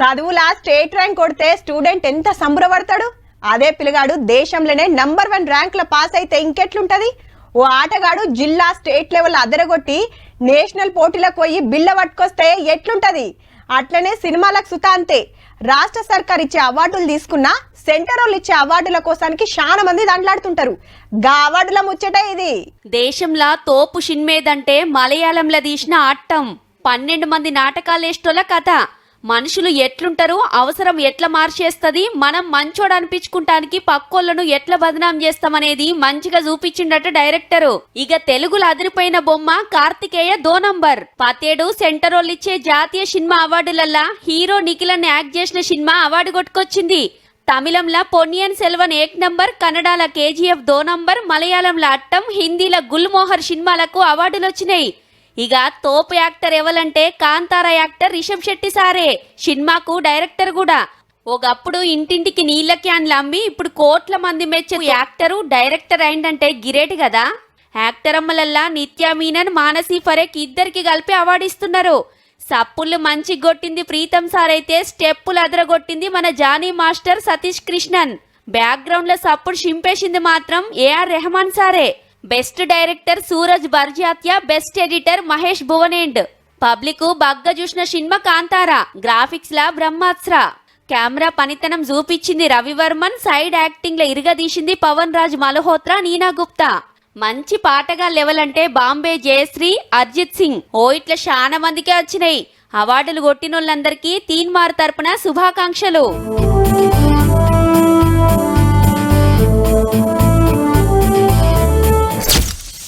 చదువులా state rank కొడితే student ఎంత సంబరపడతాడు? అదే పిల్లగాడు దేశంలోనే నంబర్ వన్ ర్యాంక్లో పాస్ అయితే ఇంకెట్లుంటది? ఓ ఆటగాడు జిల్లా స్టేట్ లెవెల్ అదరగొట్టి నేషనల్ పోటీలకు పోయి బిల్ల పట్టుకొస్తే ఎట్లుంటది? అట్లనే సినిమాలకు సుతాంతే రాష్ట్ర సర్కార్ ఇచ్చే అవార్డులు తీసుకున్నా సెంటర్ వాళ్ళు ఇచ్చే అవార్డుల కోసానికి చాలా మంది దాంట్లాడుతుంటారు గా అవార్డుల ముచ్చట ఇది. దేశంలా తోపు షిన్మేదంటే మలయాళంలో తీసిన ఆట్టం. పన్నెండు మంది నాటకాలేష్టోల కథ. మనుషులు ఎట్లుంటారు? అవసరం ఎట్లా మార్చేస్తుంది? మనం మంచోడు అనిపించుకుంటానికి పక్కోళ్ళను ఎట్లా బదనాం చేస్తామనేది మంచిగా చూపించిండట డైరెక్టరు. ఇక తెలుగులో అదిరిపోయిన బొమ్మ కార్తికేయ దో నంబర్. పతేడు సెంటర్ ఇచ్చే జాతీయ సినిమా అవార్డులల్లా హీరో నిఖిలన్ యాక్ట్ చేసిన సినిమా అవార్డు కొట్టుకొచ్చింది. తమిళంలో పొన్నియన్ సెల్వన్ ఏక్ నంబర్ కన్నడల కేజీఎఫ్ దో నంబర్ మలయాళంలో అట్టం హిందీలో గుల్మోహర్ సినిమాలకు అవార్డులు వచ్చినాయి ఇక తోపు యాక్టర్ ఎవలంటే కాంతార యాక్టర్ రిషబ్ శెట్టి సారే. సినిమాకు డైరెక్టర్ కూడా. ఒకప్పుడు ఇంటింటికి నీళ్ళ క్యాన్లు అమ్మి ఇప్పుడు కోట్ల మంది మెచ్చే యాక్టరు డైరెక్టర్ అయిందంటే గిరేటి కదా. యాక్టర్ అమ్మలల్లా నిత్యా మీనన్ మానసి ఫరేక్ ఇద్దరికి కలిపి అవార్డు ఇస్తున్నారు. సప్పుళ్ళు మంచి కొట్టింది ప్రీతం సార్ అయితే స్టెప్పులు అదరగొట్టింది మన జానీ మాస్టర్ సతీష్ కృష్ణన్. బ్యాక్గ్రౌండ్లో సప్పుడు చింపేసింది మాత్రం ఏఆర్ రెహమాన్ సారే. Best director Sooraj Barjatya best editor Mahesh Bhuvanend. Public బగ్గ చూసిన సినిమా కాంతారా గ్రాఫిక్స్ లా బ్రహ్మాస్త్ర. కెమెరా పనితనం చూపించింది రవివర్మన్ సైడ్ యాక్టింగ్లో ఇరగదీసింది పవన్ రాజ్ మల్హోత్రా నీనా గుప్తా. మంచి పాటగా లెవెల్ అంటే బాంబే జయశ్రీ అర్జిత్ సింగ్. ఓ ఇట్లా చాలా మందికే వచ్చినాయి. అవార్డులు కొట్టినోళ్ళందరికీ తీన్మార్ తరపున శుభాకాంక్షలు.